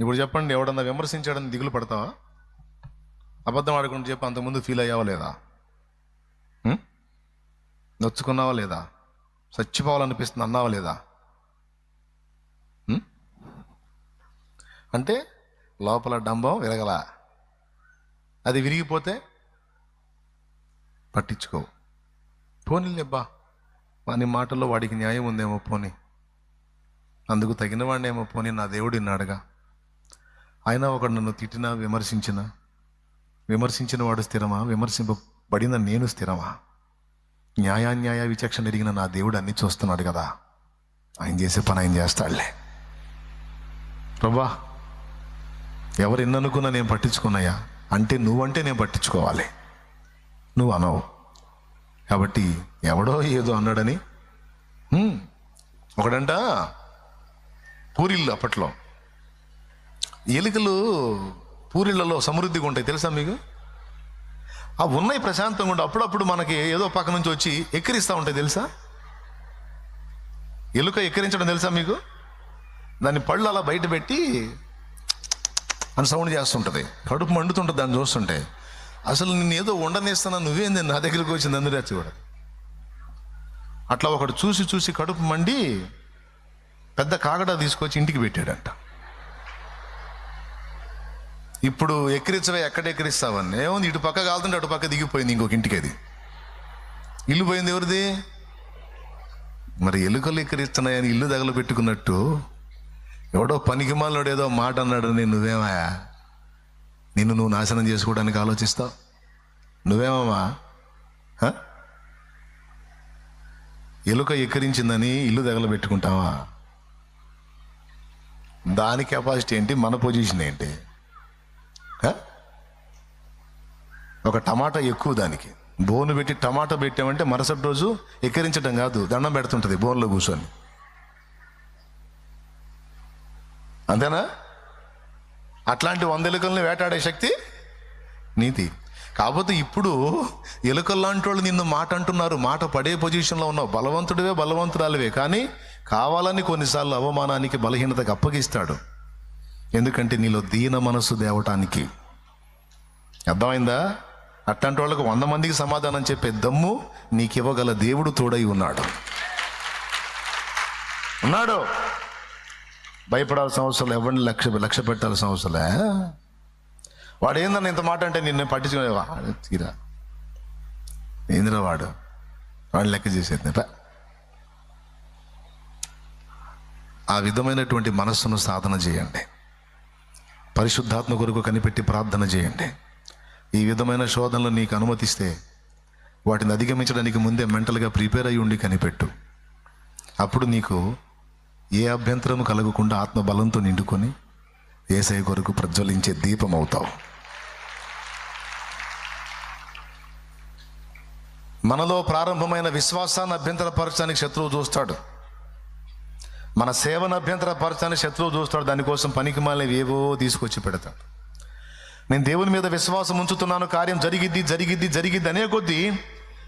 ఇప్పుడు చెప్పండి ఎవడన్నా విమర్శించాడని దిగులు పడతావా? అబద్ధం ఆడుకుంటూ చెప్పి అంతకుముందు ఫీల్ అయ్యావా లేదా? నొచ్చుకున్నావా లేదా? చచ్చిపోవాలనిపిస్తుంది అన్నావా లేదా? అంటే లోపల డంబం విరగల. అది విరిగిపోతే పట్టించుకో. పోనీలేబ్బా వాని మాటల్లో వాడికి న్యాయం ఉందేమో పోనీ. అందుకు తగిన వాడినేమో పోనీ నా దేవుడు విన్నాడుగా ఆయన ఒకడు నన్ను తిట్టినా విమర్శించిన విమర్శించిన వాడు స్థిరమా? విమర్శింపబడిన నేను స్థిరమా? న్యాయాన్యాయ విచక్షణ ఎరిగిన నా దేవుడు అన్ని చూస్తున్నాడు కదా. ఆయన చేసే పని ఆయన చేస్తాడులే. ప్రభా ఎవరు ఎన్ననుకున్నా నేను పట్టించుకున్నాయా అంటే నువ్వంటే నేను పట్టించుకోవాలి. నువ్వు అనవు. కాబట్టి ఎవడో ఏదో అన్నాడని ఒకడంట పూరిళ్ళు అప్పట్లో. ఎలుకలు పూరిళ్ళలో సమృద్ధిగా ఉంటాయి. తెలుసా మీకు? ఆ ఉన్నాయి ప్రశాంతంగా ఉండి అప్పుడప్పుడు మనకి ఏదో పక్క నుంచి వచ్చి ఎక్కిరిస్తూ ఉంటాయి. తెలుసా? ఎలుక ఎక్కిరించడం తెలుసా మీకు? దాన్ని పళ్ళు అలా బయట పెట్టి అని సౌండ్ చేస్తుంటుంది. కడుపు మండుతుంటుంది దాన్ని చూస్తుంటే. అసలు నేను ఏదో ఉండనేస్తున్నా నువ్వేంది? నా దగ్గరికి వచ్చింది అందరి కూడా. అట్లా ఒకడు చూసి చూసి కడుపు మండి పెద్ద కాగడ తీసుకొచ్చి ఇంటికి పెట్టాడంట. ఇప్పుడు ఎక్కిరించవే ఎక్కడ ఎక్కిరిస్తావని? ఏముంది ఇటు పక్క కాలుతుంటే అటు పక్క దిగిపోయింది ఇంకొక ఇంటికి అది. ఇల్లు పోయింది ఎవరిది? మరి ఎలుకలు ఎక్కిరిస్తున్నాయని ఇల్లు తగల పెట్టుకున్నట్టు ఎవడో పనికిమాలోడు ఏదో మాట అన్నాడు నేను నువ్వేమయ్యా నిన్ను నువ్వు నాశనం చేసుకోవడానికి ఆలోచిస్తావు? నువ్వేమమ్మా? ఎలుక ఎక్కిరించిందని ఇల్లు తగలబెట్టుకుంటావా? దాని కెపాసిటీ ఏంటి? మన పొజిషన్ ఏంటి? ఒక టమాటా ఎక్కువ దానికి. బోను పెట్టి టమాటా పెట్టామంటే మరుసటి రోజు ఎక్కిరించడం కాదు దండం పెడుతుంటుంది బోన్లో కూర్చొని. అంతేనా? అట్లాంటి వంద ఎలుకల్ని వేటాడే శక్తి నీతి. కాకపోతే ఇప్పుడు ఎలుకల్లాంటి వాళ్ళు నిన్ను మాట అంటున్నారు మాట పడే పొజిషన్లో ఉన్నావు. బలవంతుడివే బలవంతురాలివే కానీ కావాలని కొన్నిసార్లు అవమానానికి బలహీనతకు అప్పగిస్తాడు. ఎందుకంటే నీలో దీన మనసు దేవటానికి. అర్థమైందా? అట్లాంటి వాళ్ళకు వంద మందికి సమాధానం చెప్పే దమ్ము నీకు ఇవ్వగల దేవుడు తోడై ఉన్నాడు. ఉన్నాడు. భయపడాల్సిన అవసరం ఎవరిని లక్ష్య లక్ష్య పెట్టాల్సిన అవసరంలే వాడు ఏందన్న ఇంత మాట అంటే నిన్ను పట్టించుకునేవా తీరా. ఏందిరా వాడు? వాడు లెక్క చేసేది ఆ విధమైనటువంటి మనస్సును సాధన చేయండి. పరిశుద్ధాత్మ కొరకు కనిపెట్టి ప్రార్థన చేయండి. ఈ విధమైన శోధనలు నీకు అనుమతిస్తే వాటిని అధిగమించడానికి ముందే మెంటల్గా ప్రిపేర్ అయి ఉండి కనిపెట్టు. అప్పుడు నీకు ఏ అభ్యంతరము కలగకుండా ఆత్మబలంతో నిండుకొని ఏసై కొరకు ప్రజ్వలించే దీపం అవుతావు మనలో ప్రారంభమైన విశ్వాసాన్ని అభ్యంతరపరచడానికి శత్రువు చూస్తాడు. మన సేవను అభ్యంతరపరచడానికి శత్రువు చూస్తాడు దానికోసం పనికి మాలినవి ఏవో తీసుకొచ్చి పెడతాడు. నేను దేవుని మీద విశ్వాసం ఉంచుతున్నాను కార్యం జరిగిద్ది జరిగిద్ది జరిగిద్ది అనే కొద్దీ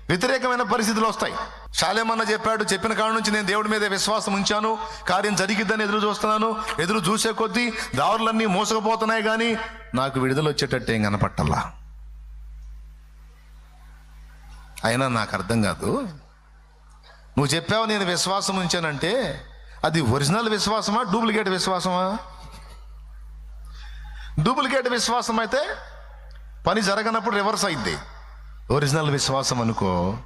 వ్యతిరేకమైన పరిస్థితులు వస్తాయి. శాలేమన్న చెప్పాడు చెప్పిన కాడ నుంచి నేను దేవుడి మీద విశ్వాసం ఉంచాను కార్యం జరిగిద్దని ఎదురు చూస్తున్నాను. ఎదురు చూసే కొద్దీ దారులన్నీ మోసకపోతున్నాయి కానీ నాకు విడుదల వచ్చేటట్టు ఏం కనపట్టల్లా? అయినా నాకు అర్థం కాదు. నువ్వు చెప్పావు నేను విశ్వాసం ఉంచానంటే అది ఒరిజినల్ విశ్వాసమా డూప్లికేట్ విశ్వాసమా? డూప్లికేట్ విశ్వాసం అయితే పని జరగనప్పుడు రివర్స్ అయింది ఒరిజినల్ విశ్వాసం అనుకో.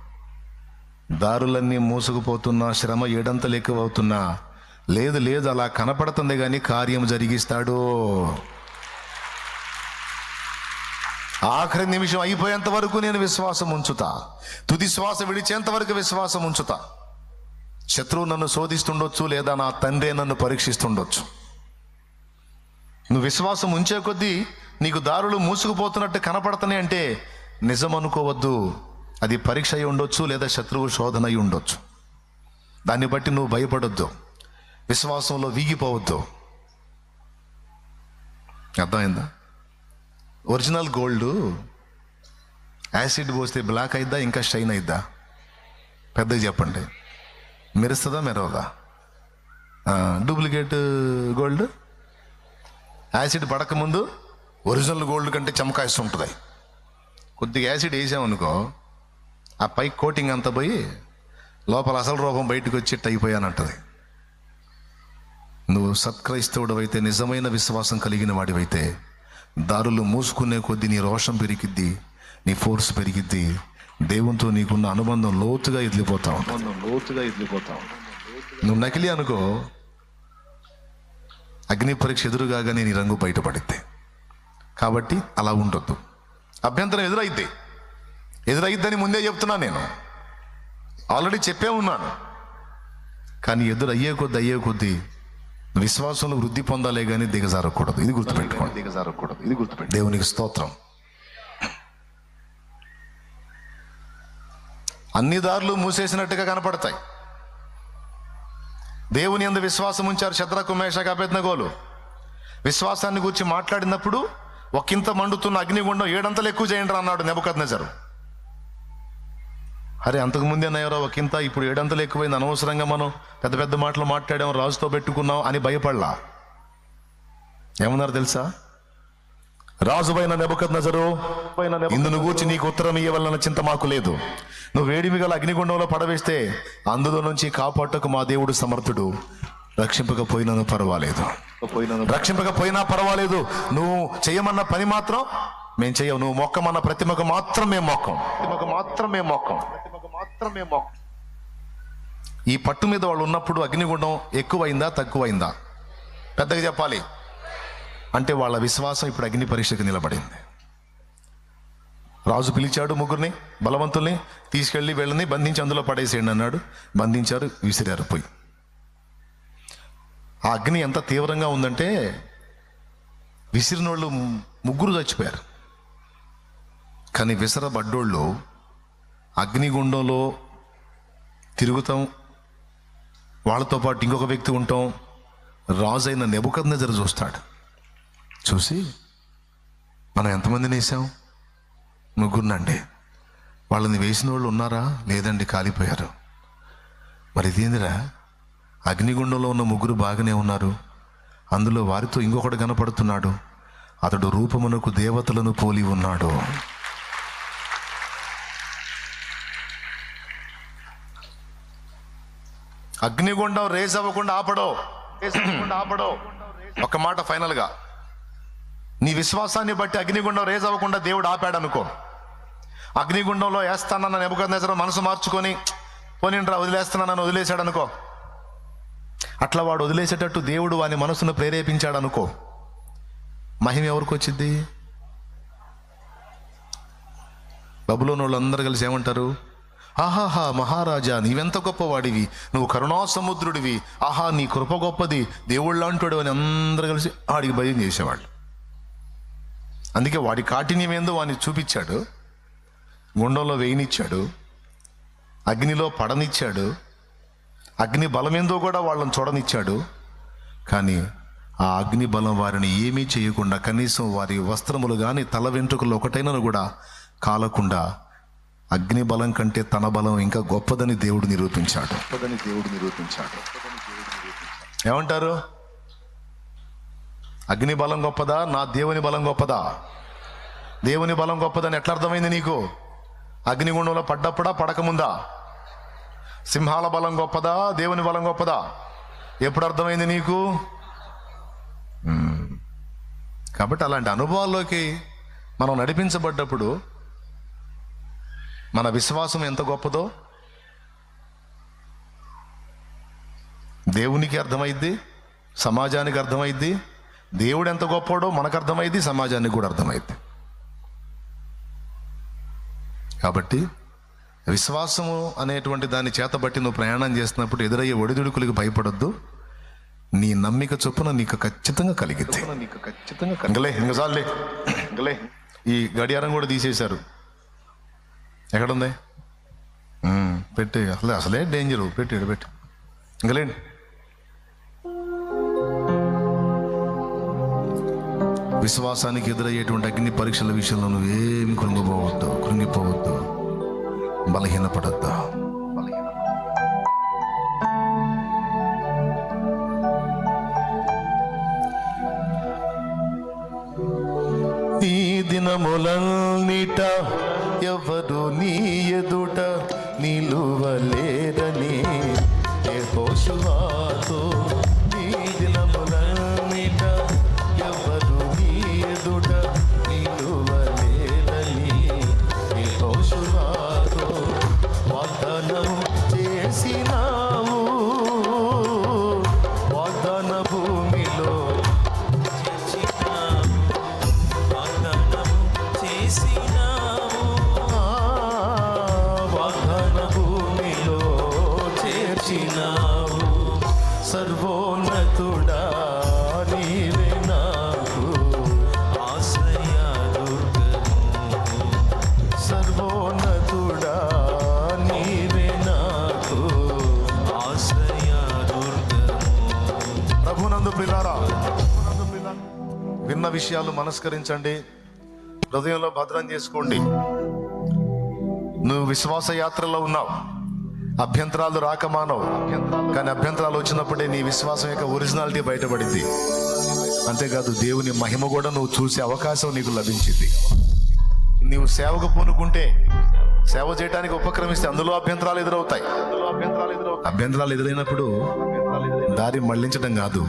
దారులన్నీ మూసుకుపోతున్నా శ్రమ ఏడంతలు ఎక్కువ అవుతున్నా లేదు లేదు అలా కనపడుతుంది కానీ కార్యం జరిగిస్తాడు. ఆఖరి నిమిషం అయిపోయేంత వరకు నేను విశ్వాసం ఉంచుతా. తుది శ్వాస విడిచేంత వరకు విశ్వాసం ఉంచుతా. శత్రువు నన్ను శోధిస్తుండొచ్చు లేదా నా తండ్రి నన్ను పరీక్షిస్తుండొచ్చు. నువ్వు విశ్వాసం ఉంచే కొద్దీ నీకు దారులు మూసుకుపోతున్నట్టు కనపడుతున్నాయి అంటే నిజం అనుకోవద్దు అది పరీక్ష అయి ఉండొచ్చు లేదా శత్రువు శోధన అయి ఉండొచ్చు. దాన్ని బట్టి నువ్వు భయపడొద్దు. విశ్వాసంలో వీగిపోవద్దు. అర్థమైందా? ఒరిజినల్ గోల్డ్ యాసిడ్ పోస్తే బ్లాక్ అయిద్దా ఇంకా షైన్ అయిద్దా? పెద్దగా చెప్పండి. మెరుస్తుందా మెరవదా? Duplicate gold? యాసిడ్ పడకముందు ఒరిజినల్ గోల్డ్ కంటే చమకాయిస్తూ ఉంటుంది. కొద్దిగా యాసిడ్ వేసామనుకో ఆ పై కోటింగ్ అంతా పోయి లోపల అసలు రూపం బయటకు వచ్చి అయిపోయానంటది. నువ్వు సత్క్రైస్తవుడు అయితే నిజమైన విశ్వాసం కలిగిన వాడివైతే దారులు మూసుకునే కొద్దీ నీ రోషం పెరిగిద్ది నీ ఫోర్స్ పెరిగిద్ది దేవునితో నీకున్న అనుబంధం లోతుగా ఎదిలిపోతావు లోతుగా ఎదిలిపోతాం నువ్వు నకిలీ అనుకో. అగ్ని పరీక్ష ఎదురుగానే నీ రంగు బయటపడిద్ది. కాబట్టి అలా ఉండొద్దు. అభ్యంతరం ఎదురైద్ది. ఎదురైద్దని ముందే చెప్తున్నా నేను. ఆల్రెడీ చెప్పే ఉన్నాను. కానీ ఎదురు అయ్యే కొద్ది అయ్యే కొద్దీ విశ్వాసంలో వృద్ధి పొందాలే కానీ దిగజారకూడదు. ఇది గుర్తుపెట్టుకోండి. దిగజారకూడదు. ఇది గుర్తుపెట్టి దేవునికి స్తోత్రం. అన్ని దారులు మూసేసినట్టుగా కనపడతాయి. దేవుని ఎందు విశ్వాసం ఉంచారు శత్రకు మేషక అభ్యర్థగోలు విశ్వాసాన్ని గురించి మాట్లాడినప్పుడు ఒకంత మండుతున్న అగ్నిగుండం ఏడంతలు ఎక్కువ చేయండి అన్నాడు నెబద్ అరే అంతకు ముందే ఒకంత ఇప్పుడు ఏడంతలు ఎక్కువైంది అనవసరంగా మనం పెద్ద పెద్ద మాటలు మాట్లాడాం రాజుతో పెట్టుకున్నాం అని భయపడలా? ఏమన్నారు తెలుసా? రాజువైన నెబద్ నజరు ఇందును గూర్చి నీకు ఉత్తరం ఇవ్వాలన్న చింత మాకు లేదు. నువ్వు వేడిమి గల అగ్నిగుండంలో పడవేస్తే అందులో నుంచి కాపాటకు మా దేవుడు సమర్థుడు. రక్షింపకపోయినను పర్వాలేదు. పోయిన రక్షింపకపోయినా పర్వాలేదు. నువ్వు చేయమన్న పని మాత్రం మేము చెయ్యం నువ్వు మొక్కమన్న ప్రతిమకు మాత్రం మేము మొక్కం ప్రతిమకు మాత్రమే మొక్కం ప్రతిమకు మాత్రమే మొక్కం. ఈ పట్టు మీద వాళ్ళు ఉన్నప్పుడు అగ్నిగుండం ఎక్కువైందా తక్కువైందా? పెద్దగా చెప్పాలి. అంటే వాళ్ళ విశ్వాసం ఇప్పుడు అగ్ని పరీక్షకు నిలబడింది. రాజు పిలిచాడు ముగ్గురిని బలవంతుల్ని తీసుకెళ్ళి వీళ్ళని బంధించి అందులో పడేసేయండి అన్నాడు. బంధించారు విసిరారు పోయి. ఆ అగ్ని ఎంత తీవ్రంగా ఉందంటే విసిరినోళ్ళు ముగ్గురు చచ్చిపోయారు. కానీ విసరబడ్డోళ్ళు అగ్నిగుండంలో తిరుగుతాం వాళ్ళతో పాటు ఇంకొక వ్యక్తి ఉంటాం రాజైన నెబుకద్నెజర్ చూస్తాడు. చూసి మనం ఎంతమందిని వేసాం ముగ్గురునండి. వాళ్ళని వేసిన వాళ్ళు ఉన్నారా? లేదండి కాలిపోయారు. మరి ఇదేందిరా అగ్నిగుండంలో ఉన్న ముగ్గురు బాగానే ఉన్నారు. అందులో వారితో ఇంకొకడు కనపడుతున్నాడు. అతడు రూపమునకు దేవతలను పోలి ఉన్నాడు. అగ్నిగుండం రేజ్ అవ్వకుండా ఆపడో. అవ్వకుండా ఆపడో. ఒక మాట ఫైనల్గా. నీ విశ్వాసాన్ని బట్టి అగ్నిగుండం రేజ్ అవ్వకుండా దేవుడు ఆపాడు అనుకో అగ్నిగుండంలో వేస్తానన్న నెబ్బకందేశ్వరం మనసు మార్చుకొని పోనింట్రా వదిలేస్తున్నానని వదిలేశాడు అనుకో అట్లా వాడు వదిలేసేటట్టు దేవుడు వాని మనసును ప్రేరేపించాడు అనుకో మహిమ ఎవరికి వచ్చింది బబులోని వాళ్ళందరూ కలిసి ఏమంటారు? ఆహాహా మహారాజా నీవెంత గొప్పవాడివి నువ్వు కరుణా సముద్రుడివి ఆహా నీ కృప గొప్పది దేవుళ్ళంటాడు అని అందరూ కలిసి ఆడికి భయం చేసేవాళ్ళు. అందుకే వాడి కాఠిన్యం ఏందో వాడిని చూపించాడు. గుండంలో వేయనిచ్చాడు. అగ్నిలో పడనిచ్చాడు. అగ్ని బలమేందో కూడా వాళ్ళని చూడనిచ్చాడు. కానీ ఆ అగ్ని బలం వారిని ఏమీ చేయకుండా కనీసం వారి వస్త్రములు కానీ తల వెంట్రుకలు ఒకటైనను కూడా కాలకుండా అగ్ని బలం కంటే తన బలం ఇంకా గొప్పదని దేవుడు నిరూపించాడు. గొప్పదని దేవుడు నిరూపించాడు. ఏమంటారు? అగ్ని బలం గొప్పదా? నా దేవుని బలం గొప్పదా? దేవుని బలం గొప్పదని ఎట్లా అర్థమైంది నీకు? అగ్నిగుండంలో పడ్డప్పుడా పడకముందా? సింహాల బలం గొప్పదా? దేవుని బలం గొప్పదా? ఎప్పుడు అర్థమైంది నీకు? కాబట్టి అలాంటి అనుభవాల్లోకి మనం నడిపించబడ్డప్పుడు మన విశ్వాసం ఎంత గొప్పదో దేవునికి అర్థమైద్ది సమాజానికి అర్థమైద్ది దేవుడు ఎంత గొప్పడో మనకు అర్థమైద్ది సమాజానికి కూడా అర్థమైద్ది కాబట్టి విశ్వాసము అనేటువంటి దాన్ని చేతబట్టి నువ్వు ప్రయాణం చేస్తున్నప్పుడు ఎదురయ్యే ఒడిదుడుకులకు భయపడొద్దు. నీ నమ్మిక చొప్పున నీకు ఖచ్చితంగా కలిగింది నీకు ఖచ్చితంగా ఇంకలే ఇంకసార్లే. ఇంకలే. ఈ గడియారం కూడా తీసేశారు. ఎక్కడుంది? ఉమ్, పెట్టి అసలే అసలే డేంజరు పెట్టాడు పెట్టి ఇంకలేండి. విశ్వాసానికి ఎదురయ్యేటువంటి అగ్ని పరీక్షల విషయంలో నువ్వేమి కృంగిపోవద్దు కృంగిపోవద్దు. బలహీనపడద్దు. దినములన్నిట ఎవరు నీ ఎదుట నిలువలేరని. ఏ పోషువాతో విషయాలు మనస్కరించండి. హృదయంలో భద్రం చేసుకోండి. నువ్వు విశ్వాస యాత్రలో ఉన్నావు. అభ్యంతరాలు రాక మానవు. కానీ అభ్యంతరాలు వచ్చినప్పుడే నీ విశ్వాసం యొక్క ఒరిజినాలిటీ బయటపడింది. అంతేకాదు దేవుని మహిమ కూడా నువ్వు చూసే అవకాశం నీకు లభించింది. నీవు సేవకు పూనుకుంటే సేవ చేయడానికి ఉపక్రమిస్తే అందులో అభ్యంతరాలు ఎదురవుతాయి. అభ్యంతరాలు ఎదురైనప్పుడు దారి మళ్ళించడం కాదు.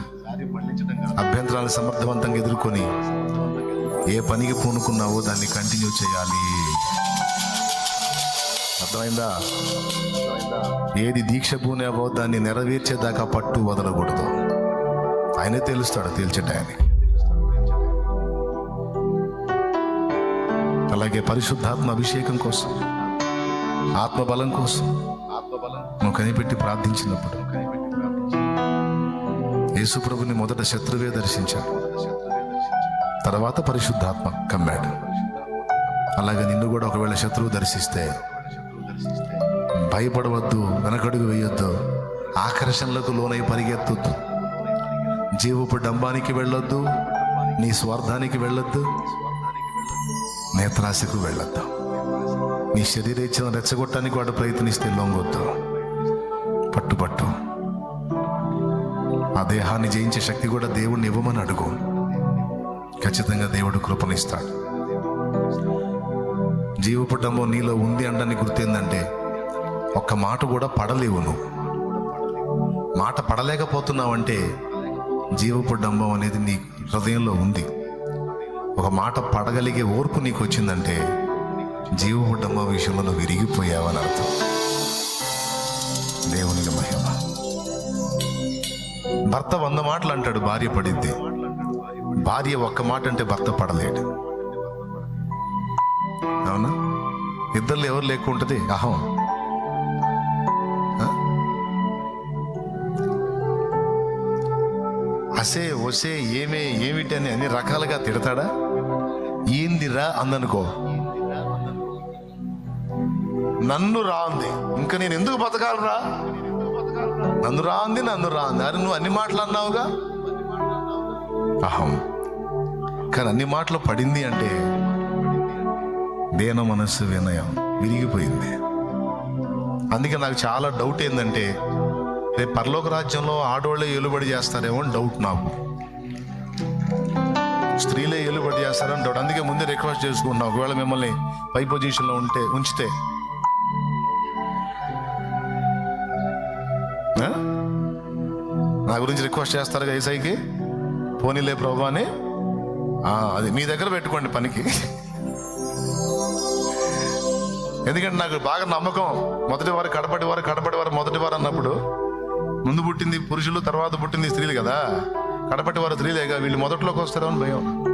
అభ్యంతరాలు సమర్థవంతంగా ఎదుర్కొని ఏ పనికి పూనుకున్నావో దాన్ని కంటిన్యూ చేయాలి. అర్థమైందా? ఏది దీక్ష పూనేవో దాన్ని నెరవేర్చేదాకా పట్టు వదలకూడదు. ఆయనే తెలుస్తాడు తేల్చటాయని అలాగే పరిశుద్ధాత్మ అభిషేకం కోసం ఆత్మబలం కోసం ఆత్మబలం నువ్వు కనిపెట్టి ప్రార్థించినప్పుడు యేసుప్రభుని మొదట శత్రువే దర్శించాడు. తర్వాత పరిశుద్ధాత్మ కమ్మాడు. అలాగే నిన్ను కూడా ఒకవేళ శత్రువు దర్శిస్తే భయపడవద్దు వెనకడుగు వేయొద్దు ఆకర్షణలకు లోనై పరిగెత్తొద్దు. జీవపు డంబానికి వెళ్ళొద్దు నీ స్వార్థానికి వెళ్ళొద్దు నేత్రాశకు వెళ్ళొద్దు. నీ శరీరేచ్ఛను రెచ్చగొట్టడానికి వాడు ప్రయత్నిస్తే లొంగొద్దు. పట్టుపట్టు. పట్టు దేహాన్ని జయించే శక్తి కూడా దేవుణ్ణి ఇవ్వమని అడుగు. ఖచ్చితంగా దేవుడు కృపనిస్తాడు. జీవపుటంలో నీలో ఉంది అనడానికి గుర్తిందంటే ఒక్క మాట కూడా పడలేవు నువ్వు. మాట పడలేకపోతున్నావంటే జీవపు డంబం అనేది నీ హృదయంలో ఉంది. ఒక మాట పడగలిగే ఓర్పు నీకు వచ్చిందంటే జీవపు డంబం విషయంలో నువ్వు విరిగిపోయావని అర్థం. దేవునికి మహిమ. భర్త వంద మాటలు అంటాడు భార్య పడిద్ది భార్య ఒక్క మాట అంటే భర్త పడలేడు. అవునా? ఇద్దరు ఎవరు లేకుంటుంది అహం. అసే ఒసే ఏమే ఏమిటి అని అన్ని రకాలుగా తిడతాడా? ఏందిరా అందనుకో నన్ను రా ఉంది ఇంకా నేను ఎందుకు బతకాలరా? నన్ను రాంది నన్ను రాంది. అరే నువ్వు అన్ని మాటలు అన్నావుగా? అహం. కానీ అన్ని మాటలు పడింది అంటే దేన మనస్సు వినయం విరిగిపోయింది. అందుకే నాకు చాలా డౌట్ ఏంటంటే రేపు పరలోక రాజ్యంలో ఆడవాళ్ళే ఎలుబడి చేస్తారేమో అని డౌట్ నాకు. స్త్రీలే ఎలుబడి చేస్తారని డౌట్ అందుకే ముందే రిక్వెస్ట్ చేసుకుంటున్నా ఒకవేళ మిమ్మల్ని పై పొజిషన్లో ఉంటే ఉంచితే నా గురించి రిక్వెస్ట్ చేస్తారు ఐసైకి పోనీలే ప్రభు అని అది మీ దగ్గర పెట్టుకోండి పనికి. ఎందుకంటే నాకు బాగా నమ్మకం. మొదటి వారు కడపటి వారు కడపటి వారు మొదటి వారు అన్నప్పుడు ముందు పుట్టింది పురుషులు తర్వాత పుట్టింది స్త్రీలు కదా. కడపటి వారు స్త్రీలేగా వీళ్ళు మొదట్లోకి వస్తారో భయం.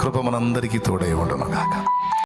కృప మనందరికీ తోడై ఉండను కాక